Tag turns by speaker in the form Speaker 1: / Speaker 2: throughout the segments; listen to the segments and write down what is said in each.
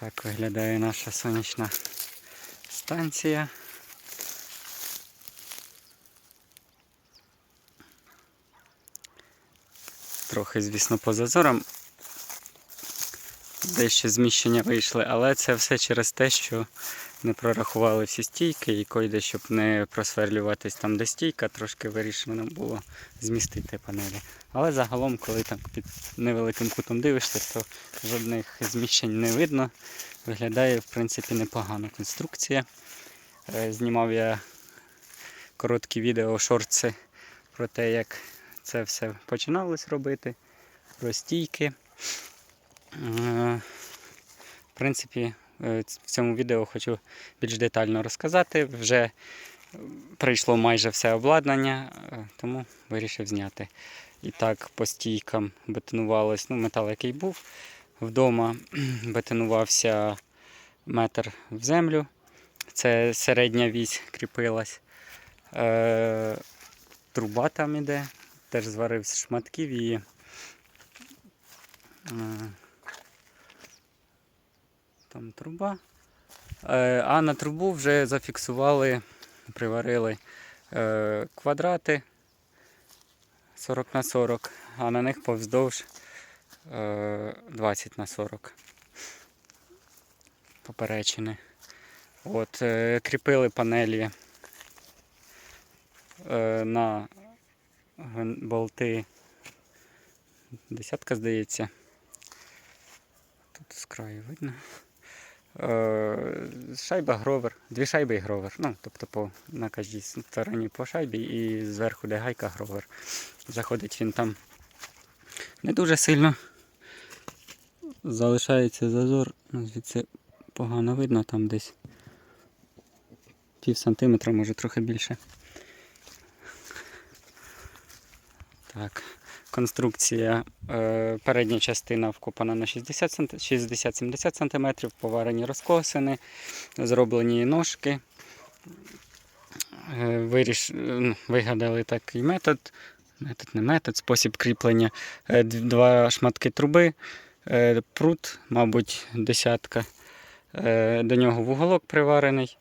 Speaker 1: Так виглядає наша сонячна станція. Трохи, звісно, по зазорам. Дещо зміщення вийшли, але це все через те, що не прорахували всі стійки і койде, щоб не просверлюватись там, де стійка, трошки вирішено було змістити панелі. Але загалом, коли так під невеликим кутом дивишся, то жодних зміщень не видно. Виглядає, в принципі, непогано конструкція. Е, Знімав я короткі відео, шорти про те, як це все починалось робити, про стійки. Е, В принципі, в цьому відео хочу більш детально розказати. Вже е, прийшло майже все обладнання, е, тому вирішив зняти. І так, по стійкам бетонувалось, ну, метал, який був. Вдома бетонувався метр в землю. Це середня вісь кріпилась. Е, труба там іде, теж зварив шматків її. Е, там труба. Е, а на трубу вже зафіксували, приварили е, квадрати 40 на 40, а на них повздовж е, 20 на 40 поперечини. От, е, кріпили панелі е, на болти. Десятка, здається. Тут з краю видно. Е, шайба гровер, дві шайби і гровер. Ну, тобто по, на кожній стороні по шайбі і зверху де гайка гровер. Заходить він там не дуже сильно. Залишається зазор, ну, звідси погано видно там десь пів сантиметра, може трохи більше. Так, конструкція. Е, передня частина вкопана на 60 санти- 60-70 см, поварені розкосини, зроблені ножки. Е, виріш... ну, Вигадали такий метод, метод не метод, спосіб кріплення. Е, Два шматки труби, прут, мабуть, десятка. До нього вуголок приварений.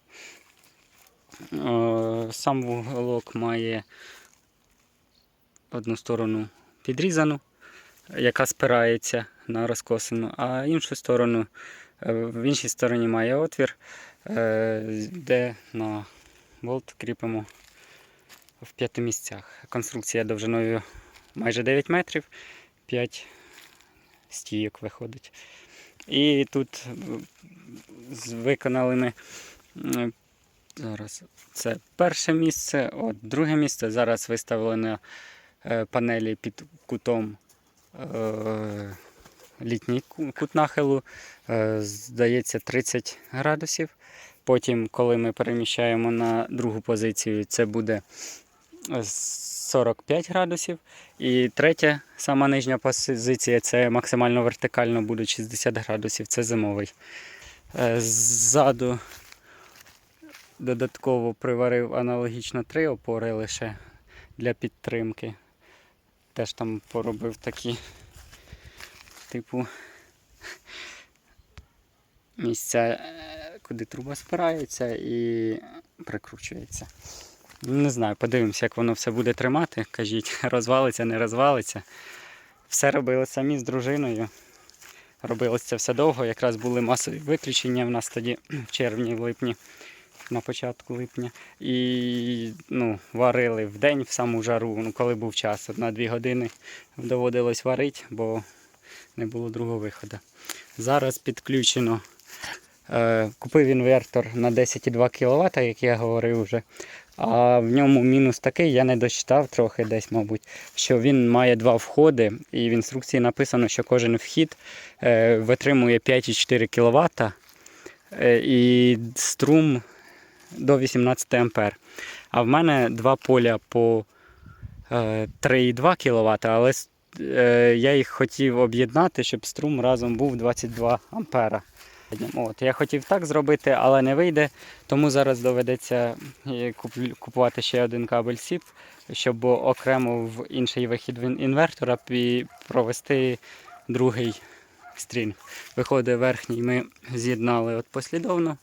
Speaker 1: Сам вуголок має одну сторону підрізану, яка спирається на розкосину, а іншу сторону, е, в іншій стороні має отвір, е, де на болт кріпимо в п'яти місцях. Конструкція довжиною майже 9 метрів, 5 стійок виходить. І тут е, з- виконали ми е, зараз це перше місце, от друге місце. Зараз виставлено панелі під кутом е, літній кут нахилу, е, здається, 30 градусів. Потім, коли ми переміщаємо на другу позицію, це буде е, 45 градусів. І третя, сама нижня позиція, це максимально вертикально буде 60 градусів, це зимовий. Е, Ззаду додатково приварив аналогічно три опори лише для підтримки. Теж там поробив такі, типу, місця, е, куди труба спирається і прикручується. Не знаю, подивимося, як воно все буде тримати. Кажіть, розвалиться, не розвалиться. Все робили самі з дружиною. Робилось це все довго. Якраз були масові виключення в нас тоді в червні, в липні, на початку липня. І ну, варили в день в саму жару, ну, коли був час. На дві години доводилось варити, бо не було другого виходу. Зараз підключено. Е, купив інвертор на 10,2 кВт, як я говорив вже. А в ньому мінус такий, я не дочитав трохи десь, мабуть, що він має два входи, і в інструкції написано, що кожен вхід е, витримує 5,4 кВт е, і струм до 18 А. А в мене два поля по е, 3,2 кВт, але е, я їх хотів об'єднати, щоб струм разом був 22 ампера. От, я хотів так зробити, але не вийде, тому зараз доведеться е, купувати ще один кабель SIP, щоб окремо в інший вихід інвертора провести другий стрінг. Виходить верхній, ми з'єднали от послідовно.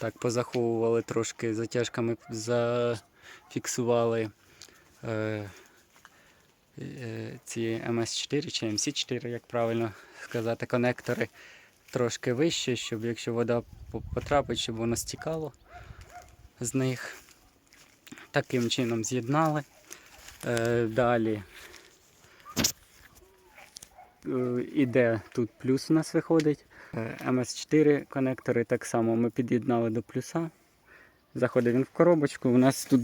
Speaker 1: Так, позаховували трошки затяжками, зафіксували е, е, ці МС4 чи МС4, як правильно сказати, конектори трошки вище, щоб якщо вода по- потрапить, щоб воно стікало з них. Таким чином з'єднали. Е, далі е, іде тут плюс у нас виходить. Е, МС4 конектори так само ми під'єднали до плюса. Заходить він в коробочку. У нас тут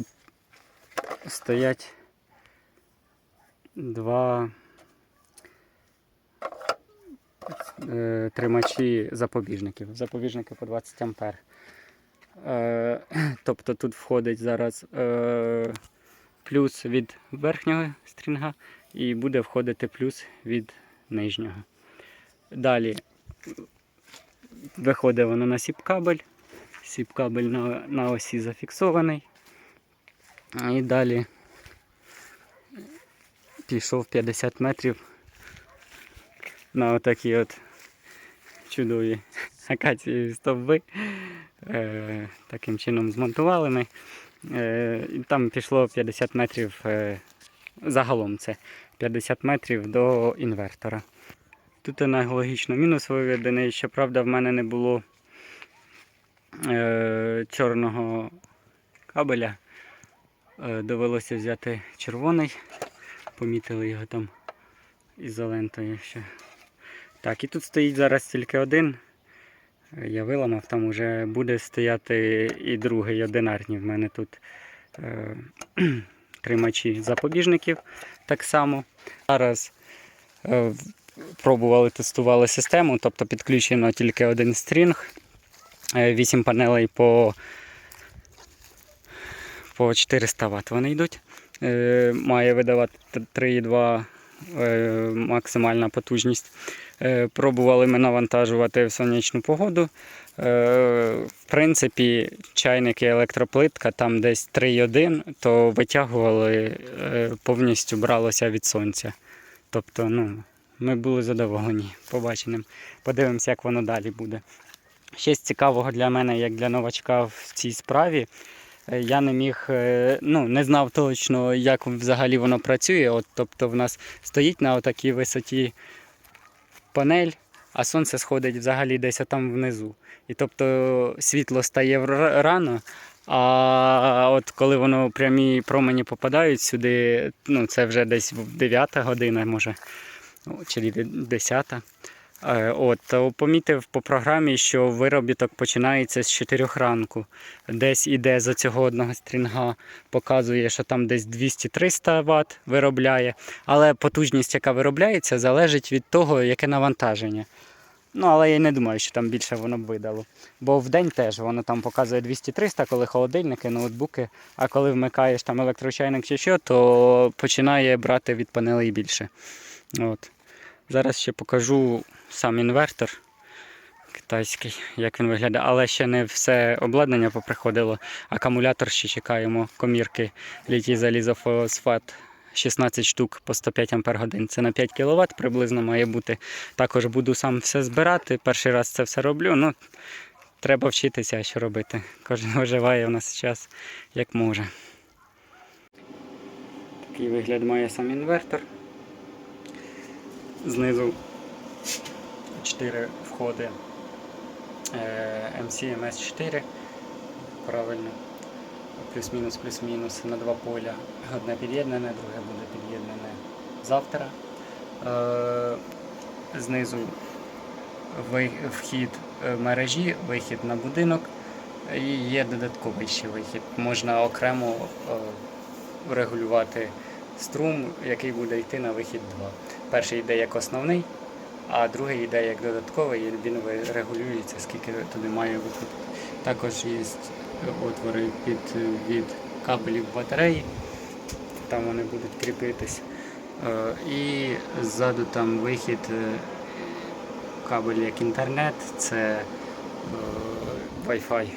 Speaker 1: стоять два е, тримачі запобіжників. Запобіжники по 20 ампер. Е, тобто тут входить зараз е, плюс від верхнього стрінга і буде входити плюс від нижнього. Далі виходить воно на сіп-кабель. Сіп-кабель на, на осі зафіксований. І далі пішов 50 метрів на отакі от чудові акації стовби. Е, таким чином змонтували ми. Е, там пішло 50 метрів е, загалом це 50 метрів до інвертора. Тут аналогічно мінус виведений. Щоправда, в мене не було е, чорного кабеля. Е, довелося взяти червоний. Помітили його там ізолентою ще. Так, і тут стоїть зараз тільки один. Я виламав, там вже буде стояти і другий одинарні. В мене тут е, тримачі запобіжників так само. Зараз е, пробували, тестували систему, тобто підключено тільки один стрінг, 8 панелей по, по 400 Вт вони йдуть. Е, Має видавати 3,2 е, максимальна потужність. Е, Пробували ми навантажувати в сонячну погоду. Е, В принципі, чайник і електроплитка там десь 3,1, то витягували, е, повністю бралося від сонця. Тобто, ну, ми були задоволені побаченим. Подивимося, як воно далі буде. Ще з цікавого для мене, як для новачка в цій справі, е, я не міг, е, ну, не знав точно, як взагалі воно працює. От, тобто в нас стоїть на такій висоті панель, а сонце сходить взагалі десь там внизу. І тобто світло стає рано, а от коли воно прямі промені попадають сюди, ну це вже десь 9 година, може, о, чи 10. Е, От, помітив по програмі, що виробіток починається з 4 ранку. Десь іде за цього одного стрінга, показує, що там десь 200-300 Вт виробляє. Але потужність, яка виробляється, залежить від того, яке навантаження. Ну, але я не думаю, що там більше воно б видало. Бо в день теж воно там показує 200-300, коли холодильники, ноутбуки, а коли вмикаєш там електрочайник чи що, то починає брати від панелей більше. От. Зараз ще покажу сам інвертор китайський, як він виглядає, але ще не все обладнання поприходило. Акумулятор ще чекаємо, комірки літій залізофосфат 16 штук по 105 Ампер годин. Це на 5 кВт приблизно має бути. Також буду сам все збирати. Перший раз це все роблю. Ну, треба вчитися, що робити. Кожен виживає у нас час як може. Такий вигляд має сам інвертор. Знизу 4 входи е, MC MS4. Правильно. Плюс-мінус, плюс-мінус на два поля. Одне під'єднане, друге буде під'єднане завтра. Е, Знизу вхід е, мережі, вихід на будинок. І є додатковий ще вихід. Можна окремо е, регулювати струм, який буде йти на вихід 2. Перший йде як основний, а другий йде як додатковий, і він регулюється, скільки туди має виходити. Також є отвори під від кабелів батареї, там вони будуть кріпитись. Е, І ззаду там вихід, е, кабель як інтернет, це е, Wi-Fi.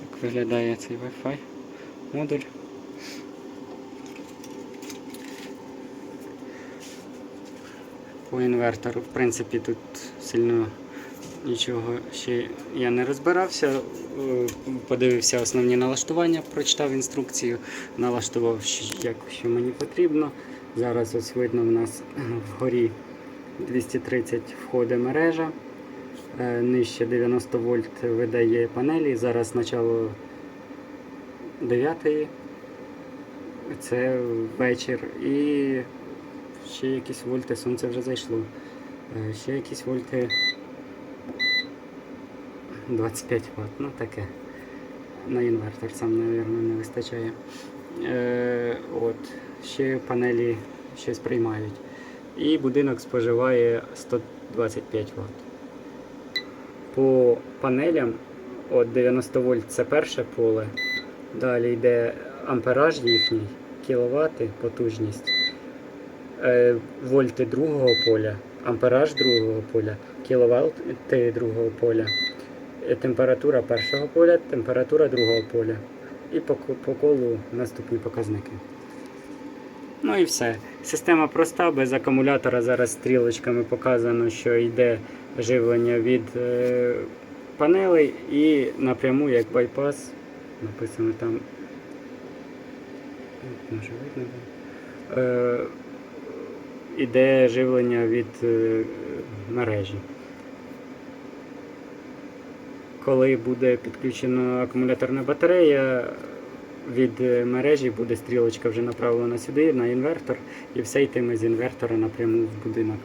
Speaker 1: Так виглядає цей Wi-Fi модуль. По інвертору, в принципі, тут сильно нічого ще я не розбирався. Е, Подивився основні налаштування, прочитав інструкцію, налаштував, як що мені потрібно. Зараз ось видно, в нас вгорі 230 входить мережа. Е, Нижче 90 вольт видає панелі. Зараз начало 9 це вечір. І ще якісь вольти, сонце вже зайшло. Е, Ще якісь вольти 25 Вт, ну таке. На інвертор сам, мабуть, не вистачає. Е, от, ще панелі щось приймають. І будинок споживає 125 Вт. По панелям от 90 вольт це перше поле. Далі йде ампераж їхній, кіловати, потужність. Е, вольти другого поля, ампераж другого поля, кіловати другого поля, е, температура першого поля, температура другого поля. І по, по колу наступні показники. Ну і все. Система проста, без акумулятора зараз стрілочками показано, що йде живлення від е, панелей і напряму як байпас. Написано там. Може видно. Е, іде живлення від е, мережі. Коли буде підключена акумуляторна батарея, від е, мережі буде стрілочка вже направлена сюди на інвертор, і все йтиме з інвертора напряму в будинок.